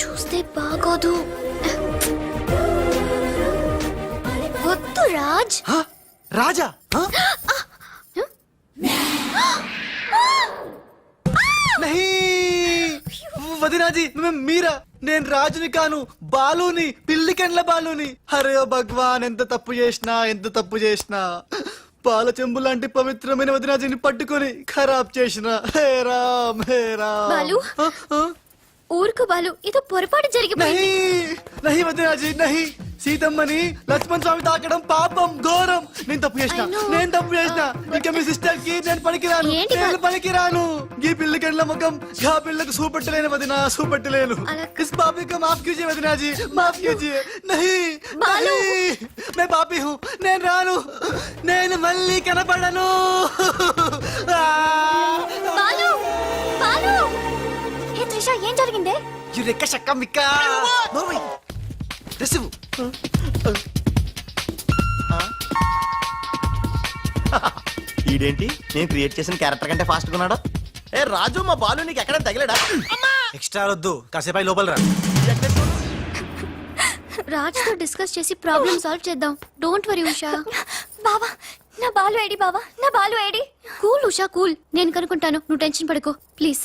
చూస్తే బాగోదు. వద్దు రాజ్. రాజా? వదినాజీ మీరా? నేను రాజుని కాను బాలుని పిల్లికెండ్ల బాలుని. హరే భగవాన్ ఎంత తప్పు చేసినా ఎంత తప్పు చేసినా. పాల చెంబు లాంటి పవిత్రమైన వదినాజీని పట్టుకొని ఖరాబ్ చేసిన. హే రామ్ హే రామ్. ఊరుకు బాలు ఏదో పొరపాటు జరిగిపోయింది. నహి వదినాజీ నహి. సీతమ్మని లక్ష్మణ్ స్వామి తాకడం పాపం ఘోరం. నేను తప్పు చేసిన. నేను తప్పు చేసిన. ఇంకా మీ సిస్టర్కి నేను పనికిరాను. నేను పనికిరాను. ఈ పిల్లి కండ్ల ముఖం ఆ పిల్లకు సూపెట్టలేను వదిన సూపెట్టలేను. ఇస్ బాబీ కా మాఫ్ కీజియే వదినా మాఫ్ కీజియే నహి బాలు. మే బాబీ హూ. నేను రాను. నేను మళ్ళీ కనపడను. త్రిష ఏం జరిగిందే? ఈ శక్క మిక్క నోర్మై. ఈడేంటి? నేను క్రియేట్ చేసిన క్యారెక్టర్ కంటే ఫాస్ట్ ఉన్నాడు ఏ రాజు మా బాలు నీకు ఎక్కడ తగిలాడా? ఎక్స్ట్రా వద్దు. కాసేపు లోపల రా. రాజ్తో డిస్కస్ చేసి ప్రాబ్లం సాల్వ్ చేద్దాం. Don't worry Usha. బావా నా బాలు ఏడి బావా నా బాలు ఏడి కూల్ ఉషా కూల్ నేను కనుక్కుంటాను. నువ్వు టెన్షన్ పడుకో. ప్లీజ్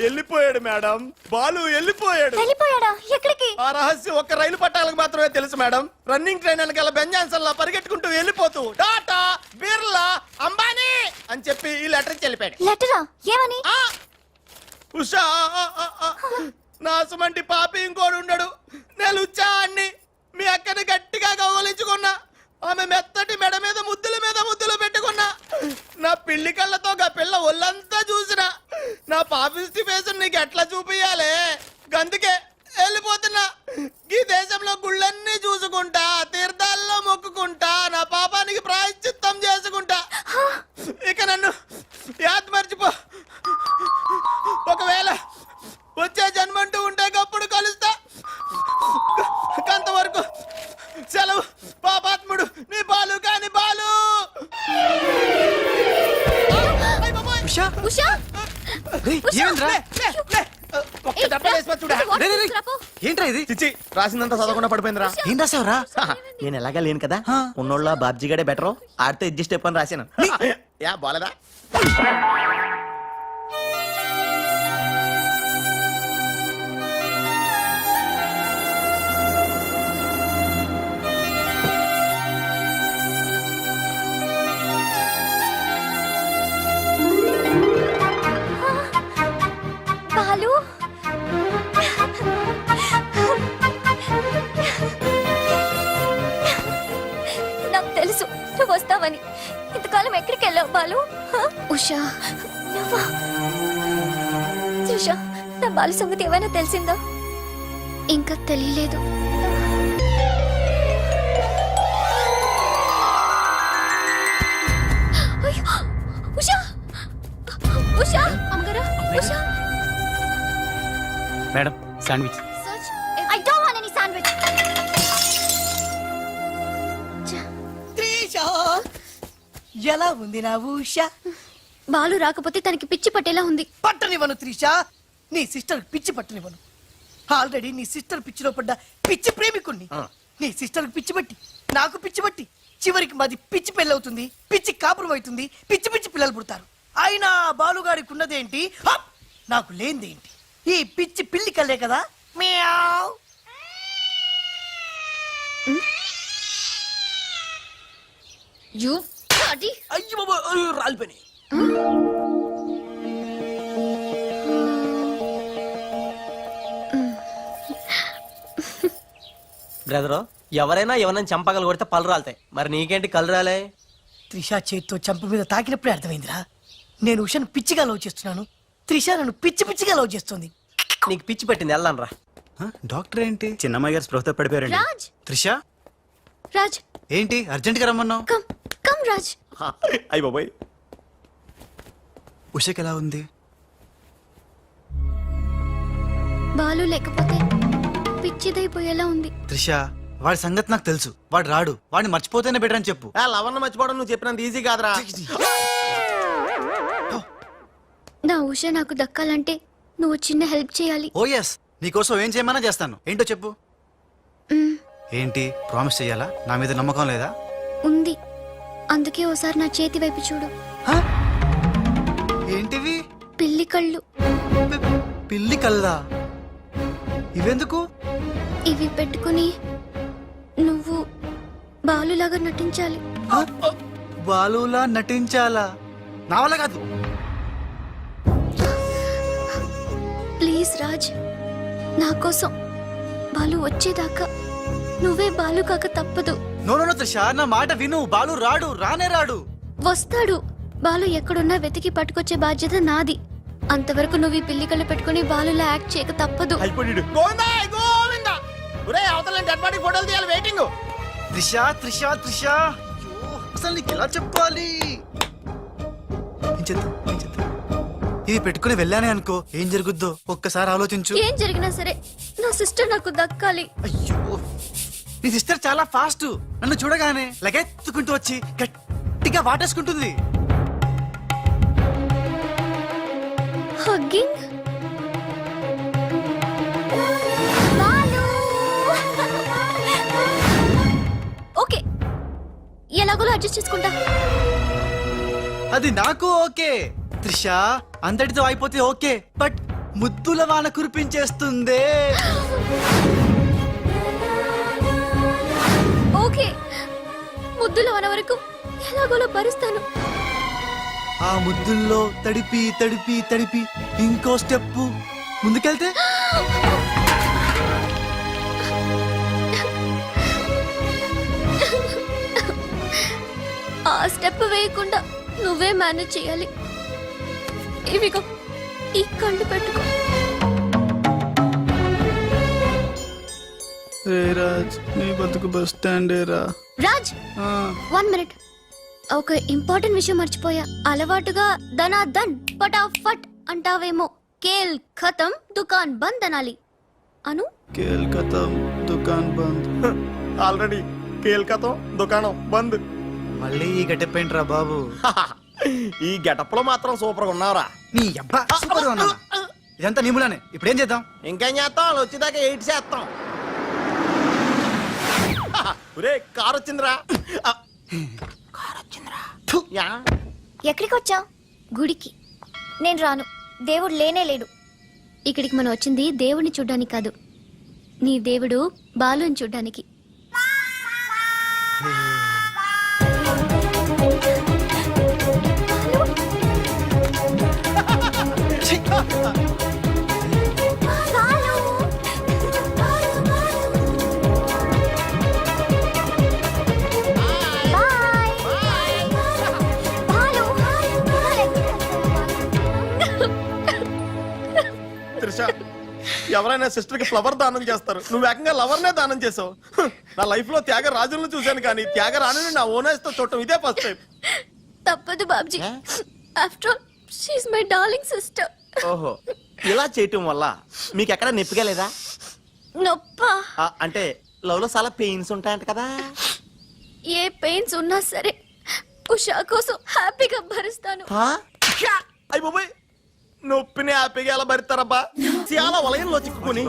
వెళ్ళిపోయాడు మేడం. బాలు వెళ్ళిపోయాడు. వెళ్ళిపోయాడా? ఎక్కడికి? ఆ రహస్యం ఒక్క రైలు పట్టాలకు మాత్రమే తెలుసు మేడం. రన్నింగ్ ట్రైన్ వెనకాల బెంజాన్సన్ లా పరిగెట్టుకుంటూ వెళ్ళిపోతూ టాటా బిర్లా అంబానీ! అని చెప్పి ఈ లెటర్ వెళ్ళిపోయాడు. లెటరా? ఏమని? ఆ! ఉషా ఆ, ఆ, ఆ. నా సుమంటి పాపి ఇంకోడు ఉండడు. నేను ఉచ్చాన్ని మీ అక్కని గట్టిగా కౌగలించుకున్నా ఆమె మెత్తటి మెడ మీద ముద్దుల మీద ముద్దులు పెట్టుకున్నా. నా పిల్లి కళ్ళతో గా పిల్ల ఒళ్ళంతా చూసిన. నా పాపిస్టి ఫేస్ నీకు ఎట్లా చూపియాలే గందుకే వెళ్ళిపోతున్నా. ఈ దేశంలో గుళ్ళన్నీ చూసుకుంటా తీర్థాల్లో మొక్కుకుంటా నా పాపానికి ప్రాయశ్చిత్తం చేసుకుంటా. ఇక నన్ను యాద్ మర్చిపో. ఏంట్రా ఇది? చిచ్చి రాసిందంతా చదవకుండా పడిపోయిందిరా. ఏం రాసావురా? నేను ఎలాగా లేను కదా. ఉన్నోళ్ళ బాబ్జీ గడే బెటర్? ఆడితే అడ్జస్ట్ అయిపోయి రాశాను. యా బాలేదా? బాలు సంగతి ఏమైనా తెలిసిందా? ఇంకా తెలియలేదు! Usha! Usha! Usha! Madam sandwich. Search. I don't want any sandwich. Trisha! ఎలా ఉంది నా ఊష బాలు రాకపోతే తనకి పిచ్చి పట్టేలా ఉంది. పట్టనివ్వను త్రిష! నీ సిస్టర్ పిచ్చి పట్టనివ్వను ఆల్రెడీ నీ సిస్టర్ పిచ్చిలో పడ్డ పిచ్చి ప్రేమికుణ్ణి. నీ సిస్టర్ పిచ్చి పట్టి నాకు పిచ్చి పట్టి చివరికి మాది పిచ్చి పెళ్ళి అవుతుంది పిచ్చి కాపురం అవుతుంది పిచ్చి పిచ్చి పిల్లలు పుడతారు. అయినా ఆ బాలుగాడికి ఉన్నదేంటి! నాకు లేనిదేంటి? ఈ పిచ్చి పిల్లి కల్లే కదా? మియావ్! అయ్యో బాబా బ్రదరు ఎవరైనా ఎవరైనా చంపగలు కొడితే పళ్ళు రాలుతాయి. మరి నీకేంటి కళ్ళు రాలే? త్రిష చేత్తో చంప మీద తాకినప్పుడే అర్థమైందిరా. నేను ఉషను పిచ్చిగా లవ్ చేస్తున్నాను. త్రిష నన్ను పిచ్చి పిచ్చిగా లవ్ చేస్తుంది. నీకు పిచ్చి పెట్టింది వెళ్ళాను రా? డాక్టర్ ఏంటి? చిన్నమ్మాయి గారు స్పృహతో పడిపోయారండి. రాజ్! త్రిష? రాజ్! ఏంటి? అర్జెంట్గా రమ్మన్నావు? Come come Raj! అయ్యి బాబాయ్. ఉషకి ఎలా ఉంది? బాలు లేకపోతే పిచ్చిదైపోయేలా ఉంది. త్రిష వాడి సంగతి నాకు తెలుసు. వాడు రాడు. వాడిని మర్చిపోతేనే బెటర్ అని చెప్పు. ఆ లవన్న మర్చిపోవడం నువ్వు చెప్పినంత ఈజీ కాదురా. నా ఉష నాకు దక్కాలంటే నువ్వు చిన్న హెల్ప్ చేయాలి. ఓ ఎస్ నీకోసం ఏం చేయమన్నా చేస్తాను. ఏంటో చెప్పు. మ్, ఏంటి? ప్రామిస్ చెయ్యాలా? నా మీద నమ్మకం లేదా? ఉంది. అందుకే ఓసారి నా చేతి వైపు చూడు. హ? ఏంటివి? పిల్లి కళ్ళు. పి- పిల్లి కల్లా ఇవెందుకు? ఇవి పెట్టుకుని నువ్వు బాలులాగా నటించాలి? బాలులా నటించాలా? నా వల్ల కాదు. ప్లీజ్ రాజ్ నా కోసం బాలు వచ్చేదాకా నువ్వే బాలు కాక తప్పదు. నో నో నో త్రిష నా మాట విను. బాలు రాడు రానే రాడు. వస్తాడు. బాలు ఎక్కడున్నా వెతికి పట్టుకొచ్చే బాధ్యత నాది. అంతవరకు నువ్వు ఈ పిల్లి కళ్ళు పెట్టుకుని బాలులా యాక్ట్ చేయక తప్పదు. అయిపోయాడు ఒరే అవతల డెడ్ బాడీ ఫోటోలు తీయాలి వెయిటింగ్ త్రిష త్రిష త్రిష. అయ్యో, అసలు నీకు ఎలా చెప్పాలి? ఏం చేద్దాం ఏం చేద్దాం ఇది పెట్టుకుని వెళ్ళానే అనుకో ఏం జరుగుద్దో? ఒక్కసారి ఆలోచించు. ఏం జరిగినా సరే నా సిస్టర్ నాకు దక్కాలి. అయ్యో నీ సిస్టర్ చాలా ఫాస్ట్ నన్ను చూడగానే లగెత్తుకుంటూ వచ్చి గట్టిగా వాటేసుకుంటుంది. హగ్గింగ్ అడ్జస్ట్ చేసుకుంటా. అది నాకు ఓకే. త్రిష అంతటితో అయిపోతే ఓకే. బట్ ముద్దుల వాన కురిపించేస్తుందే. ఓకే. ముద్దులో అన వరకు ఎలాగోలా భరుస్తాను. ఆ ముద్దుల్లో తడిపి తడిపి తడిపి ఇంకో స్టెప్ ముందుకెళ్తే? ఆ స్టెప్ వేయకుండా నువ్వే మేనేజ్ చేయాలి. ఇవిగో ఈ కళ్ళు పెట్టుకో. రే రాజ్ నీ బతుకు బస్ స్టాండే రా. రాజ్! One minute. ఒక ఇంపార్టెంట్ విషయం మర్చిపోయా. అలవాటుగా ధనా ధన్ ఫటాఫట్ అంటావేమో. కేల్ ఖతం దుకాన్ బంద్ అనాలి. అను? కేల్కతం దుకాన్ బంద్. ఆల్రెడీ కేల్కతం దుకాణం బంద్. మళ్ళీ ఈ గట్టెప్పేంట్రా బాబు? ఈ గెటప్లో మాత్రం సూపర్గా ఉన్నావురా. నీ అబ్బా సూపర్ అన్నా ఇదంతా నిములానే ఇప్పుడు ఏం చేద్దాం? ఇంకేం చేస్తాం? వాళ్ళు వచ్చేదాకా ఎయిట్ చేస్తాం. ఒరే కార్ వచ్చిందిరా. కార్ వచ్చిందిరా. యా. ఎక్కడికి వచ్చావు? గుడికి. నేను రాను. దేవుడు లేనే లేడు. ఇక్కడికి మనం వచ్చింది దేవుడిని చూడ్డానికి కాదు. నీ దేవుడు బాలుని చూడ్డానికి. త్రిష ఎవరైనా సిస్టర్కి ఫ్లవర్ దానం చేస్తారు. నువ్వు ఏకంగా లవర్ నే దానం చేసావు. నా లైఫ్లో త్యాగ రాజులను చూశాను కానీ త్యాగ రాణిని నా ఓనర్స్తో చూడటం ఇదే ఫస్ట్ టైం తప్పదు Babji. After all she's my darling sister ఓహో ఇలా చేయటం వల్ల మీకు ఎక్కడ నొప్పిగా లేదా? నొప్ప? ఆ, అంటే లవ్లో చాలా పెయిన్స్ ఉంటాయంట కదా? ఏ పెయిన్స్ ఉన్నా సరే ఉషా కోసం హ్యాపీగా భరిస్తాను. అయ్యి బాబాయ్! నొప్పిని హ్యాపీగా ఎలా భరిస్తారబ్బా చాలా వలయంలో చిక్కుకుని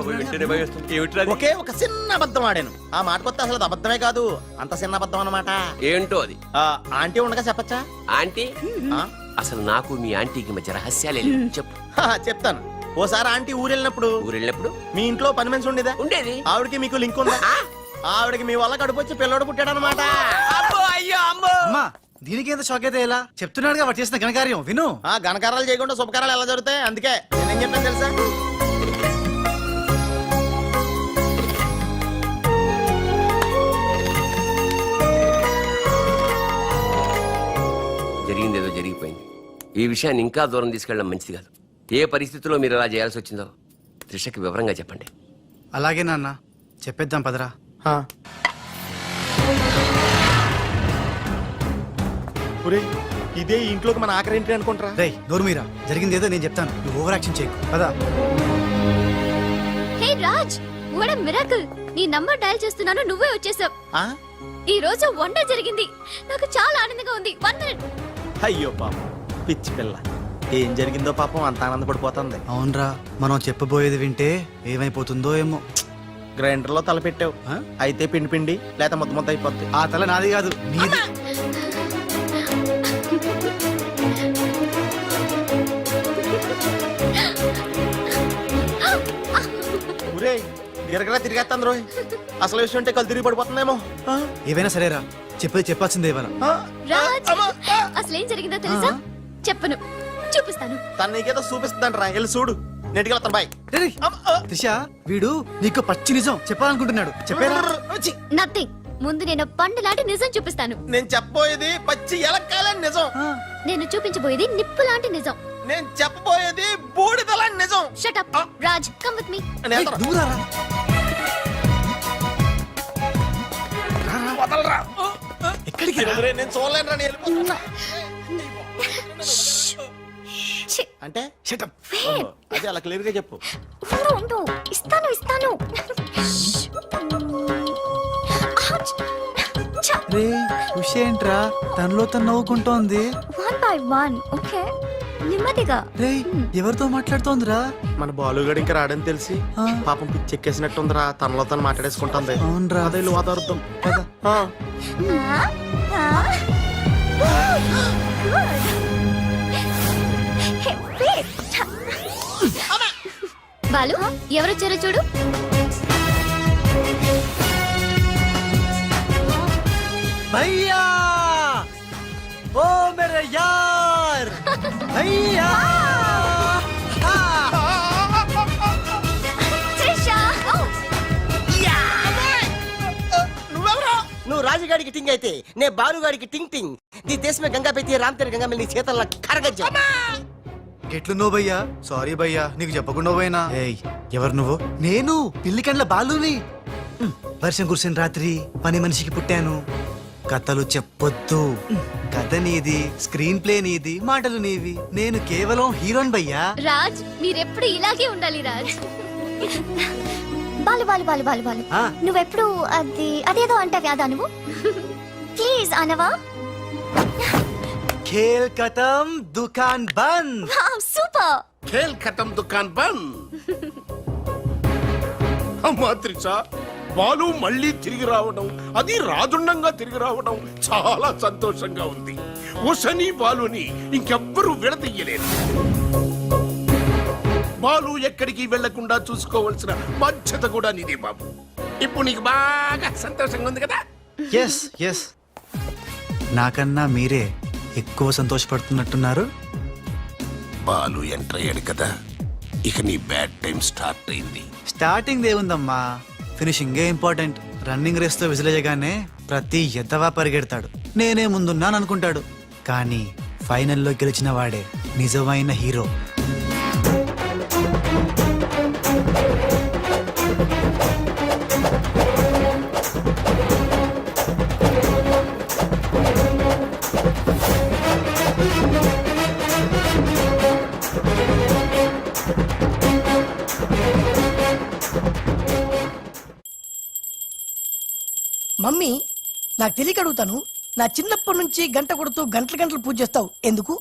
ఒకే ఒక చిన్న అబద్ధం ఆడాను. ఆ మాట కొత్త అసలు అది అబద్ధమే కాదు అంత చిన్న అబద్ధం అన్నమాట. ఏంటో అది? ఆ, ఆంటీ ఉండగా చెప్పచ్చా? ఆంటీ? ఆ? అసలు నాకు మీ ఆంటీకి మధ్య రహస్యాలే లేవు. చెప్పు. హా, చెప్తాను. ఓసారి ఆంటీ ఊరు వెళ్ళినప్పుడు ఊరు వెళ్ళినప్పుడు మీ ఇంట్లో పని మనిషి ఉండేదా? ఉండేది. ఆవిడకి మీకు లింక్ ఉందా? ఆవిడకి మీ వల్ల కడుపు వచ్చి పిల్లడు పుట్టాడు అనమాట అబ్బో అయ్యో అమ్మో! అమ్మా దీనికి ఎంత షాక్ అయితే ఎలా? చెప్తున్నాడుగా వాడు చేసిన ఘనకార్యం. విను. ఆ ఘనకారాలు చేయకుండా శుభకారాలు ఎలా జరుగుతాయి? అందుకే నేనేం చెప్పాను తెలుసా? జరిగింది ఏదో జరిగిపోయింది. ఈ విషయాన్ని ఇంకా దూరం తీసుకెళ్ళడం మంచిది కాదు. ఏ పరిస్థితిలో మీరు అలా చేయాల్సి వచ్చిందో త్రిషకి వివరంగా చెప్పండి. అలాగే నాన్న. చెప్పేద్దాం పదరా. ఆ. ఒరేయ్, ఇదే ఈ ఇంట్లోకి మన ఆఖరి ఏంటి అనుకుంటారా? రేయ్ నోరు మీరా. జరిగింది ఏదో నేను చెప్తాను. నువ్వు ఓవర్ యాక్షన్ చేయకు. పదా. హే రాజ్ వాట్ మిరాకిల్ నీ నంబర్ డయల్ చేస్తున్నాను నువ్వే వచ్చేసావు. ఆ? ఈ రోజు వండర్ జరిగింది. నాకు చాలా ఆనందంగా ఉంది. వన్ మినిట్ అయ్యో పాపం. పిచ్చి పిల్ల. ఏం జరిగిందో పాపం అంత ఆనందపడిపోతుంది. అవునరా మనం చెప్పబోయేది వింటే ఏమైపోతుందో ఏమో. గ్రైండర్లో తల పెట్టావు? అయితే పిండి పిండి లేకపోతే ముద్ద ముద్ద అయిపోద్ది. ఆ తల నాది కాదు. నీది. ఊరే గిరగరా తిరిగేస్తాను రోయ్. అసలు విషయం ఉంటే కళ్ళు తిరిగి పడిపోతుందేమో? ఏవైనా సరేరా చెప్పేది చెప్పాల్సిందే ఇవాళ. ఆ? రాజ్ అమ్మా! ఆ! అసలు ఏం జరిగిందో తెలుసా? చెప్పను చూపిస్తాను. తను నీకేదో చూపిస్తుందంట రా వెళ్ళి చూడు. నెట్టుకెళ్తాను బాయ్. త్రిష వీడు నీకు పచ్చి నిజం చెప్పాలనుకుంటున్నాడు. చెప్పేరా? నథింగ్ ముందు నేను పండు లాంటి నిజం చూపిస్తాను. నేను చెప్పబోయేది పచ్చి ఎలక్కాలని నిజం. నేను చూపించబోయేది నిప్పు లాంటి నిజం. నేను చెప్పబోయేది బూడిదలని నిజం. Shut up Raj come with me నేను రేయ్, వెళ్తాను. నువ్వు రారా? వదలరా. ఎక్కడికి రా? రే, నేను చూడలేను రా, నేను వెళ్ళిపోతున్నా. అంటే? Up. ఓహో, అదే అలా క్లియర్గా చెప్పు. ఉండు ఉండు. ఇస్తాను ఇస్తాను. రేయ్ ఖుషి ఏంట్రా? తనలో తను నవ్వుకుంటోంది. వన్ బై వన్ ఓకే నెమ్మదిగా. రేయ్ ఎవరితో మాట్లాడుతోందిరా? మన బాలుగాడు ఇంకా రాడని తెలిసి. పాపం పిచ్చి ఎక్కేసినట్టుందిరా తనలో తను మాట్లాడేసుకుంటుంది. అవునరా. అదే వాతావరణం పద. బాలు ఎవరొచ్చారో చూడు. भैया Ah! Oh! రాజుగాడికి అయితే నే బాలుగాడికి నీ గంగా రామ్ తేరి గంగా నీ భయ్యా? సారీ భయ్యా నీకు చెప్పకుండా పోయినా? ఎవరు నువ్వు? నేను పిల్లికండ్ల బాలుని. వర్షం కురిసిన రాత్రి పని మనిషికి పుట్టాను. కథలు చెప్పొద్దు కథ నీది స్క్రీన్ ప్లే నీది మాటలు నీవి నేను కేవలం హీరోన్ భయ్యా రాజ్ మీరెప్పుడు ఇలాగే ఉండాలి రాజ్ బాలు బాలు బాలు బాలు బాలు ఆ. నువ్వెప్పుడు అది అదేదో అంటావి అదా నువ్వు ప్లీజ్ అనవా ఖేల్ కథం దుకాన్ బంద్ సూపర్ खेल खत्म दुकान बंद అమ్మా త్రిష బాలు మళ్ళీ తిరిగి రావడం అది రాజుండంగా తిరిగి రావడం చాలా సంతోషంగా ఉంది. ఉషని బాలుని ఇంకెవ్వరూ విడదీయలేరు. బాలు ఎక్కడికి వెళ్ళకుండా చూసుకోవాల్సిన బాధ్యత కూడా నీదే బాబు. ఇప్పుడు నీకు బాగా సంతోషంగా ఉంది కదా? ఎస్ ఎస్ నాకన్నా మీరే ఎక్కువ సంతోషపడుతున్నట్టున్నారు. బాలు ఎంటర్ అయ్యాడు కదా. ఇక నీ బ్యాడ్ టైం స్టార్ట్ అయింది. స్టార్టింగ్ ఏముందమ్మా ఫినిషింగ్ ఇంపార్టెంట్? రన్నింగ్ రేస్తో విసిలేయగానే ప్రతి ఎద్దవా పరిగెడతాడు. నేనే ముందున్నాను అనుకుంటాడు కానీ ఫైనల్లో గెలిచిన వాడే నిజమైన హీరో. నాకు తెలియక అడుగుతాను. నా చిన్నప్పటి నుంచి గంట కొడుతూ గంటలు గంటలు పూజ చేస్తావు. ఎందుకు?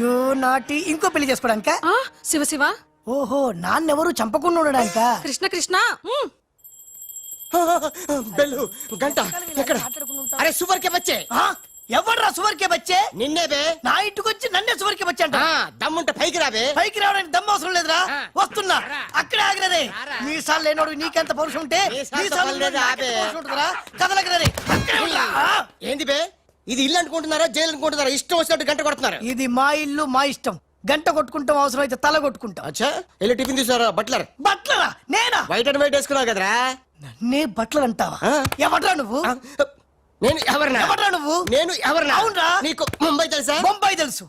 యో నాటి ఇంకో పెళ్ళి చేసుకోవడానిక? ఆ శివ శివ. ఓహో నాన్నెవరు చంపకుండా ఉండడానిక? కృష్ణ కృష్ణ. బెల్లు గంట ఎక్కడ? అరే సూపర్ కే బచ్చే ఎవర్రా సువర్కే బచ్చే? నిన్నే బే. నా ఇంటికి వచ్చి నన్నే సువర్కే బచ్చే అంట. ఆ, దమ్ముంటే పైకి రాబే పైకి రావడానికి దమ్ము అవసరం లేదురా. వస్తున్నా. అక్కడే ఆగినదే మీసాలు లేనోడు నీకెంత పౌరుషం ఉంటే. ఆ. ఏంది బే? ఇది ఇల్లు అనుకుంటున్నారా? జైలు అనుకుంటున్నారా? ఇష్టం వచ్చినట్టు గంట కొడుతున్నారు. ఇది మా ఇల్లు మా ఇష్టం. గంట కొట్టుకుంటాం అవసరం అయితే తల కొట్టుకుంటాం. అచ్చా. వెళ్ళి టిఫిన్ తీసుకురా బట్లర్. బట్లరా? నేనా? వైట్ అండ్ వైట్ వేసుకున్నావు కదరా. నన్నే బట్టలు అంటావా? ఆ. ఎవడ్రా నువ్వు? నేను ఎవరినా? ఎవడ్రా నువ్వు? నేను ఎవరినా? అవునురా. నీకు ముంబై తెలుసా? బొంబాయి తెలుసు.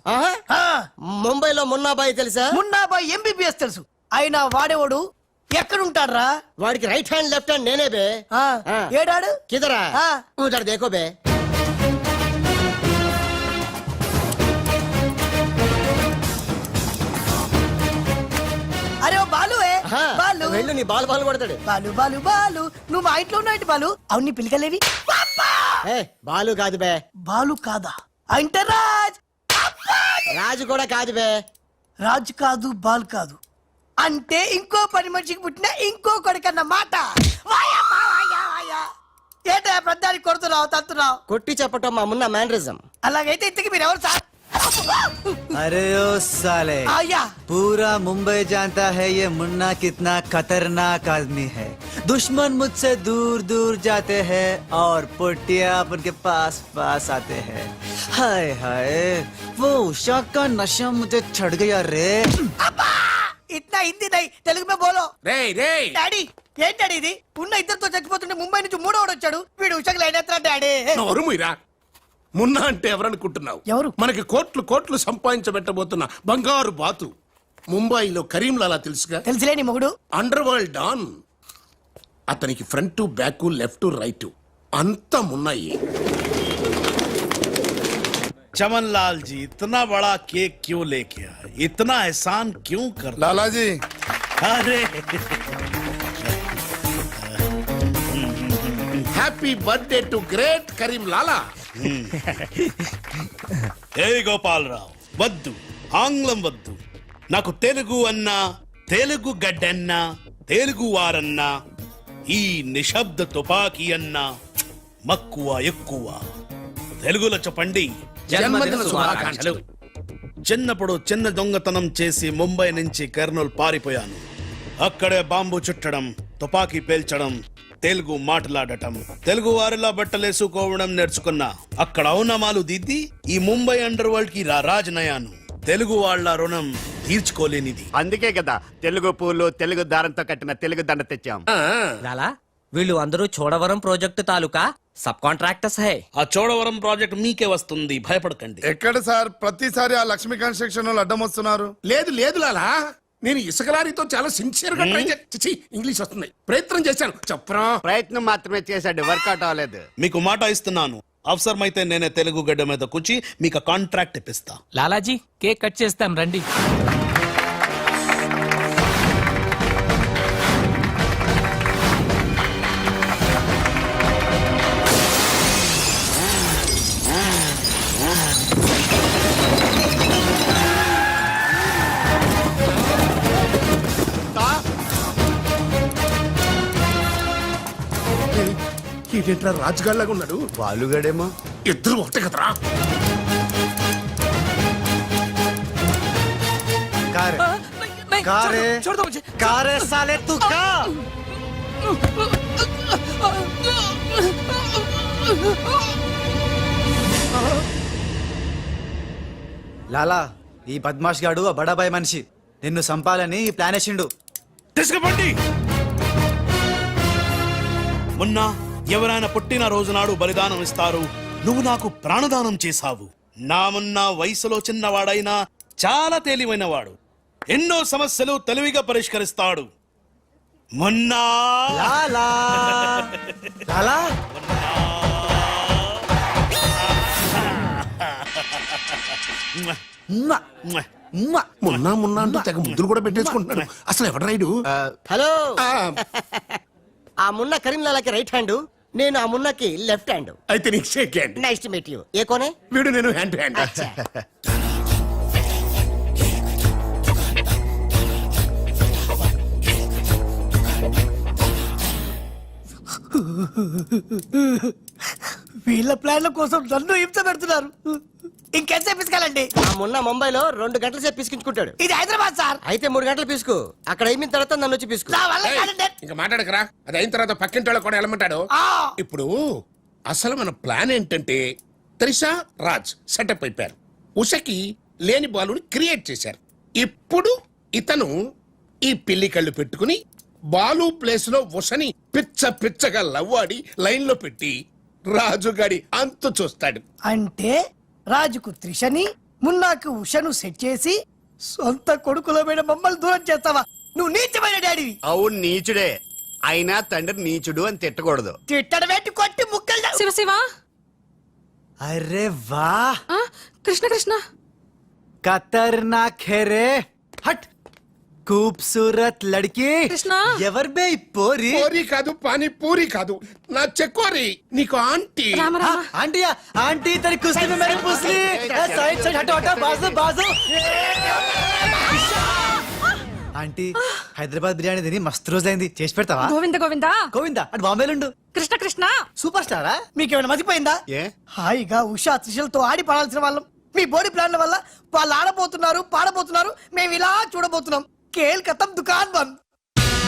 ముంబైలో మున్నాబాయి తెలుసా? మున్నాబాయ్ ఎంబీబీఎస్ తెలుసు. అయినా వాడేవాడు ఎక్కడుంటాడ్రా? వాడికి రైట్ హ్యాండ్ లెఫ్ట్ హ్యాండ్ నేనే బే. ఏడాడు? కిదరా? ఆ. ఉదర్ దేకో బే. అరే ఆహా. బాలు. వెళ్ళు నీ బాల్ బాల్ కొడతాడు. బాలు బాలు బాలు. నువ్వు మా ఇంట్లో ఉన్నావు బాలు? అవును నీ పిలికలేవి? ఏ బాలు కాదు బే. బాలు కాదా? అంటే రాజ్ రాజు కూడా కాదు బే. రాజు కాదు బాల్ కాదు. అంటే ఇంకో పని మనిషికి పుట్టిన ఇంకో కొడుకన్న మాట. ఏంటా ప్రధానికి కొడుతున్నావు తత్తున్నావు కొట్టి చెప్పటం మా మున్న మేనరిజం అలాగైతే ఇంతకి మీరు ఎవరు సార్? अरे ओ साले అయ్యా पूरा मुंबई जानता है ये मुन्ना कितना खतरनाक आदमी है दुश्मन मुझसे दूर दूर जाते हैं और पुटिया उनके पास पास आते हैं हाय हाय वो उषा का नशा मुझे चढ़ गया रे అబ్బా ఇట్లా హిందీ నై తెలుగు మే బోలో రే రే డాడీ ఏంటి డాడీ ఇది ఉన్న ఇద్దరితో చచ్చిపోతుంటే ముంబై నుంచి మూడోడు వచ్చాడు వీడు ఉషకు లైన్ ఎత్తాడు డాడీ నోరు మీరా మున్నా అంటే ఎవరనుకుంటున్నావు ఎవరు? మనకి కోట్లు కోట్లు సంపాదించబెట్టబోతున్న బంగారు బాతు ముంబైలో కరీంలాలా తెలుసుగా తెలుసులే నీ మొగుడు అండర్ వరల్డ్ డాన్ అతనికి ఫ్రంట్ బ్యాక్ లెఫ్ట్ రైట్ అంతా మున్నాయి चमन लाल जी इतना बड़ा केक क्यों लेके आए इतना एहसान क्यों कर లాలాజీ अरे happy birthday to great Karim Lala ఏ గోపాలరావు వద్దు ఆంగ్లం వద్దు. నాకు తెలుగు అన్నా తెలుగు గడ్డన్నా తెలుగు వారన్నా ఈ నిశ్శబ్ద తుపాకీ అన్నా మక్కువ ఎక్కువ. తెలుగులో చెప్పండి. చిన్నప్పుడు చిన్న దొంగతనం చేసి ముంబై నుంచి కర్నూలు పారిపోయాను. అక్కడే బాంబు చుట్టడం తుపాకీ పేల్చడం తెలుగు మాట్లాడటం. తెలుగు వారిలా బట్టలేసుకోవడం నేర్చుకున్నా. అక్కడ అవునమాలు దిద్ది ఈ ముంబై అండర్ వరల్డ్కి రాజనయాను. తెలుగు వాళ్ళ రుణం తీర్చుకోలేనిది. అందుకే కదా తెలుగు పూలు తెలుగు దారంతో కట్టిన తెలుగు దండ తెచ్చాం. లాలా వీళ్ళు అందరూ చోడవరం ప్రాజెక్టు తాలూకా సబ్ కాంట్రాక్టర్స్ హై. ఆ చోడవరం ప్రాజెక్ట్ మీకే వస్తుంది భయపడకండి. ఎక్కడ సార్? ప్రతిసారి ఆ లక్ష్మీ కన్స్ట్రక్షన్ వాళ్ళు అడ్డం వస్తున్నారు. లేదు లేదు లాలా. నేను ఇసుక లారీతో చాలా సిన్సియర్గా ట్రై చేసి ఇంగ్లీష్ వస్తుంది. ప్రయత్నం చేశాను. చెప్పరా? ప్రయత్నం మాత్రమే చేశాడు. వర్కౌట్ అవ్వలేదు. మీకు మాట ఇస్తున్నాను. అవసరమైతే నేనే తెలుగు గడ్డ మీద కూర్చి మీకు కాంట్రాక్ట్ ఇప్పిస్తా. లాలాజీ కేక్ కట్ చేస్తాం రండి. వీడేంట్రా రాజుగాళ్ళగా ఉన్నాడు? బాలుగాడేమో. ఇద్దరు ఒకటే కదరా. కారే. కారే. సాలే లాలా ఈ బద్మాష్ గాడు ఆ బడాబాయ్ మనిషి. నిన్ను సంపాలని ప్లాన్ వేసిండు. తీసుకుపండి. మున్నా ఎవరైనా పుట్టిన రోజు నాడు బలిదానం ఇస్తారు నువ్వు నాకు ప్రాణదానం చేశావు. నా మొన్న వయసులో చిన్నవాడైనా చాలా తేలివైనవాడు. ఎన్నో సమస్యలు తెలివిగా పరిష్కరిస్తాడు. మొన్నా. మొన్న. మొన్న అంటూ తెగ ముద్దులు కూడా పెట్టేసుకుంటున్నాడు. అసలు ఎవడు రైడు హలో. ఆ, ఆ మున్న కరీంలాలాకి రైట్ హ్యాండ్. నేను ఆ మున్నకి లెఫ్ట్ హ్యాండ్. అయితే నీకు shake hand. Nice to meet you ఏ కోనే? వీడు నేను హ్యాండ్ హ్యాండ్. అచ్చా. వీళ్ళ ప్లాన్ల కోసం నన్ను హింస పెడుతున్నారు. ఇంకెంతసేపు పిసుకాలండి? ఆ మొన్న ముంబైలో రెండు గంటల సేపు పిసికించుకుంటాడు. ఇది హైదరాబాద్ సార్. అయితే మూడు గంటలు పిసుకు. అక్కడ అయిన తర్వాత నన్ను వచ్చి పిసుకు. నా వల్ల కాదండి. ఇంకా మాట్లాడకరా. అది అయిన తర్వాత పక్కింటి వాళ్ళు కూడా వెళ్ళమంటాడు ఆ. ఇప్పుడు అసలు మన ప్లాన్ ఏంటంటే త్రిషా రాజ్ సెటప్ అయిపోయారు. ఉషకి లేని బాలుని క్రియేట్ చేశారు. ఇప్పుడు ఇతను ఈ పిల్లి కళ్ళు పెట్టుకుని బాలు ప్లేస్లో ఉషని పిచ్చ పిచ్చగా లవ్వాడి లైన్లో పెట్టి రాజుగాడి అంతు చూస్తాడు. అంటే రాజుకు త్రిషని మున్నాకు ఉషను సెట్ చేసి సొంత కొడుకుల మీద మమ్మల్ని దూరం చేస్తావా? నువ్వు నీచమైన డాడీవి. అవును నీచుడే. అయినా తండ్రి నీచుడు అని తిట్టకూడదు. తిట్టడం పెట్టి కొట్టి ముక్కలు శివ శివ. అరే వా. కృష్ణ కృష్ణ. ఖతర్నాక్ है रे हट खूबसूरत लड़की కృష్ణ ఎవరు బే ఈ పోరి పూరి కాదు పానీ పూరి కాదు నా చెక్కోరి నీకు ఆంటీ రామ हाँ, రామ आंटी आंटी तेरी कुश्ती में मेरी पूछली साइड साइड हटो हटो बाजू बाजू ఆంటీ హైదరాబాద్ బిర్యానీ తిని మస్తు రోజైంది చేసి పెడతావా గోవింద గోవింద గోవిందా అటు బాంబేలుండు కృష్ణ కృష్ణ సూపర్ స్టారా మీకేమైనా మతిపోయిందా ఏ హాయిగా ఉషా త్రిషలతో ఆడి పాడాల్సిన వాళ్ళం మీ బోడి ప్లాన్ల వల్ల వాళ్ళు ఆడబోతున్నారు పాడబోతున్నారు మేము ఇలా చూడబోతున్నాం కేల్ కథం దుకాన్ బంద్